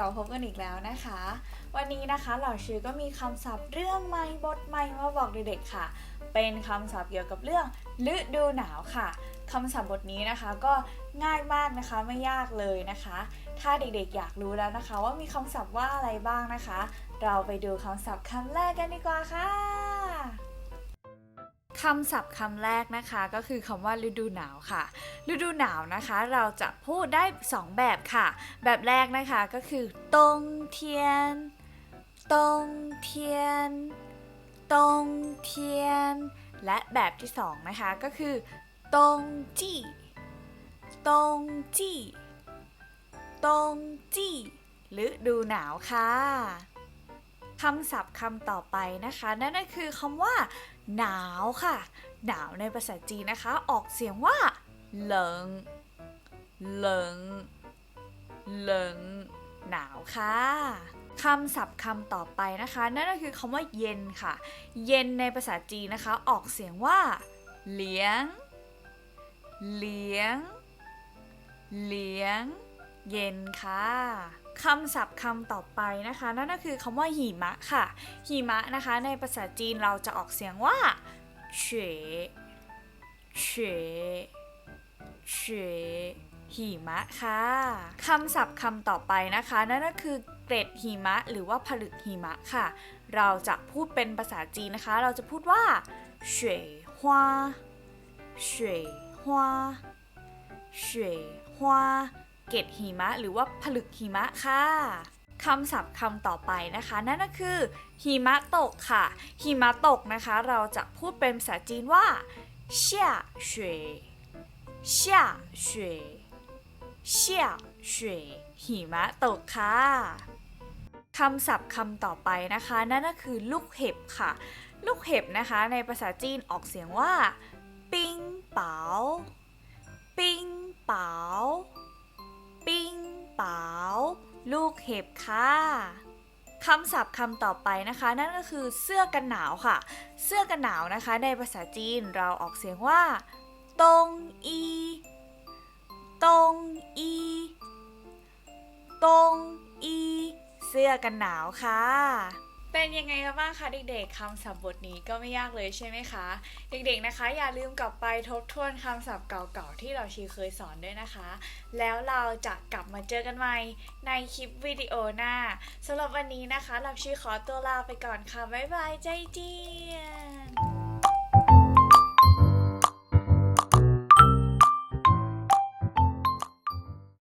ลับมาพบกันอีกแล้วนะคะ วันนี้นะคะเหล่าชื่อก็มีคำศัพท์เรื่องใหม่บทใหม่มาบอกเด็กๆค่ะ เป็นคำศัพท์เกี่ยวกับเรื่องฤดูหนาวค่ะคำศัพท์บทนี้นะคะก็ง่ายมากนะคะไม่ยากเลยนะคะ ถ้าเด็กๆอยากรู้แล้วนะคะ ว่ามีคำศัพท์ว่าอะไรบ้างนะคะ เราไปดูคำศัพท์คำแรกกันดีกว่าค่ะ คำศัพท์คำแรกนะคะก็คือคำว่าฤดูหนาวค่ะ ฤดูหนาวนะคะ เราจะพูดได้ 2 แบบค่ะ แบบแรกนะคะก็คือตงเทียนตงเทียนตงเทียน และแบบที่2นะคะก็คือตงจี้ตงจี้ตงจี้ฤดูหนาวค่ะคำศัพท์คำต่อไปนะคะ นั่นก็คือคำว่า หนาวค่ะ หนาวในภาษาจีนนะคะ ออกเสียงว่าเหลิงเหลิงเหลิงหนาวค่ะคำศัพท์คำต่อไปนะคะ นั่นก็คือคำว่าเย็นค่ะ เย็นในภาษาจีนนะคะ ออกเสียงว่าเหลียงเหลียงเหลียง เย็นค่ะคำศัพท์คำต่อไปนะคะ นั่นก็คือคำว่าหิมะค่ะหิมะนะคะ ในภาษาจีนเราจะออกเสียงว่าเฉเฉเฉหิมะค่ะคำศัพท์คำต่อไปนะคะ นั่นก็คือเกร็ดหิมะ หรือว่าผลึกหิมะค่ะ เราจะพูดเป็นภาษาจีนนะคะ เราจะพูดว่าเฉยฮวาเฉยฮวาเฉยฮวา กล็ดหิมะ หรือว่าผลึกหิมะค่ะคำศัพท์คำต่อไปนะคะ นั่นก็คือหิมะตกค่ะหิมะตกนะคะ เราจะพูดเป็นภาษาจีนว่า下雪下雪下雪หิมะตกค่ะคำศัพท์คำต่อไปนะคะ นั่นก็คือลูกเห็บค่ะ ลูกเห็บนะคะ ในภาษาจีนออกเสียงว่า ปิงเป๋าปิงเป๋า ลูกเห็บค่ะคำศัพท์คำต่อไปนะคะ นั่นก็คือเสื้อกันหนาวค่ะ เสื้อกันหนาวนะคะ ในภาษาจีนเราออกเสียงว่า ตงอีตงอีตงอี เสื้อกันหนาวค่ะ เป็นยังไงกันบ้างคะเด็กๆคำศัพท์บทนี้ก็ไม่ยากเลยใช่ไหมคะ เด็กๆนะคะ อย่าลืมกลับไปทบทวนคำศัพท์เก่าๆที่เราชีเคยสอนด้วยนะคะ แล้วเราจะกลับมาเจอกันใหม่ในคลิปวิดีโอหน้าสำหรับวันนี้นะคะเราชีขอตัวลาไปก่อนค่ะบ๊ายบายใจเจียน